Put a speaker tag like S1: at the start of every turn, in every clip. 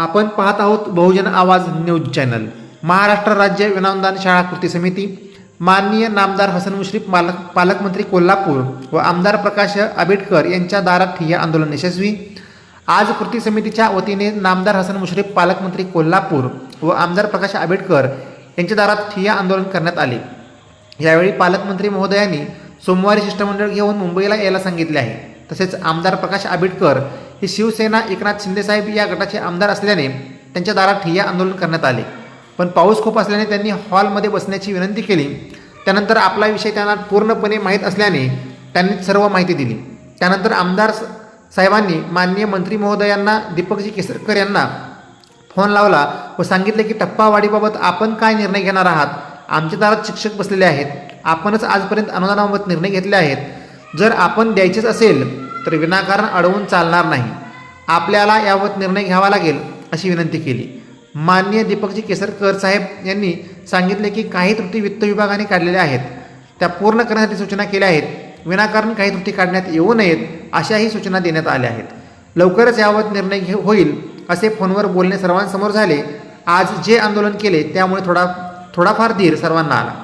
S1: आपण पाहत आहोत बहुजन आवाज न्यूज चॅनल. महाराष्ट्र राज्य विनामदान शाळा कृती समिती माननीय नामदार हसन मुश्रीफ पालक पालकमंत्री कोल्हापूर व आमदार प्रकाश आंबेडकर यांच्या दारात ठिय्या आंदोलन यशस्वी. आज कृती समितीच्या वतीने नामदार हसन मुश्रीफ पालकमंत्री कोल्हापूर व आमदार प्रकाश आंबेडकर यांच्या दारात ठिय्या आंदोलन करण्यात आले. यावेळी पालकमंत्री महोदयांनी सोमवारी शिष्टमंडळ घेऊन मुंबईला यायला सांगितले आहे. तसेच आमदार प्रकाश आंबेडकर हे शिवसेना एकनाथ शिंदेसाहेब या गटाचे आमदार असल्याने त्यांच्या दारात ठिय्या आंदोलन करण्यात आले. पण पाऊस खूप असल्याने त्यांनी हॉलमध्ये बसण्याची विनंती केली. त्यानंतर आपला विषय त्यांना पूर्णपणे माहीत असल्याने त्यांनी सर्व माहिती दिली. त्यानंतर आमदार स- साहेबांनी माननीय मंत्री महोदयांना दीपकजी केसरकर यांना फोन लावला व सांगितले की टप्पावाढीबाबत आपण काय निर्णय घेणार आहात? आमच्या दारात शिक्षक बसलेले आहेत. आपणच आजपर्यंत अनुदानाबाबत निर्णय घेतले आहेत. जर आपण द्यायचेच असेल तर विनाकारण अडवून चालणार नाही. आपल्याला यावत निर्णय घ्यावा लागेल अशी विनंती केली. माननीय दीपकजी केसरकर साहेब यांनी सांगितले की काही त्रुटी वित्त विभागाने काढलेल्या आहेत. त्या पूर्ण करण्यासाठी सूचना केल्या आहेत. विनाकारण काही त्रुटी काढण्यात येऊ नयेत अशाही सूचना देण्यात आल्या आहेत. लवकरच यावत निर्णय घे होईल असे फोनवर बोलणे सर्वांसमोर झाले. आज जे आंदोलन केले त्यामुळे थोडा थोडाफार धीर सर्वांना आला.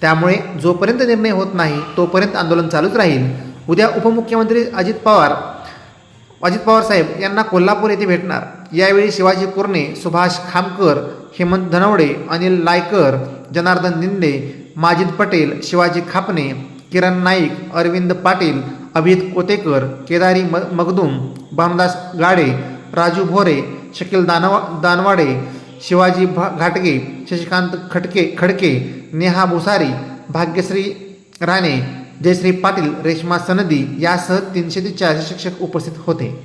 S1: त्यामुळे जोपर्यंत निर्णय होत नाही तोपर्यंत आंदोलन चालूच राहील. उद्या उपमुख्यमंत्री अजित पवार अजित पवार साहेब यांना कोल्हापूर येथे भेटणार. यावेळी शिवाजी कुर्णे सुभाष खामकर हेमंत धनवडे अनिल लायकर जनार्दन निंदे माजिद पटेल शिवाजी खापणे किरण नाईक अरविंद पाटील अभित कोतेकर केदारी म मगदूम भानुदास गाडे राजू भोरे शकील दानवा दानवाडे शिवाजी भा घाटगे शशिकांत खटके खडके नेहा भुसारी भाग्यश्री राणे जयश्री पाटील रेश्मा सनदी यासह तीनशे ते चारशे शिक्षक उपस्थित होते.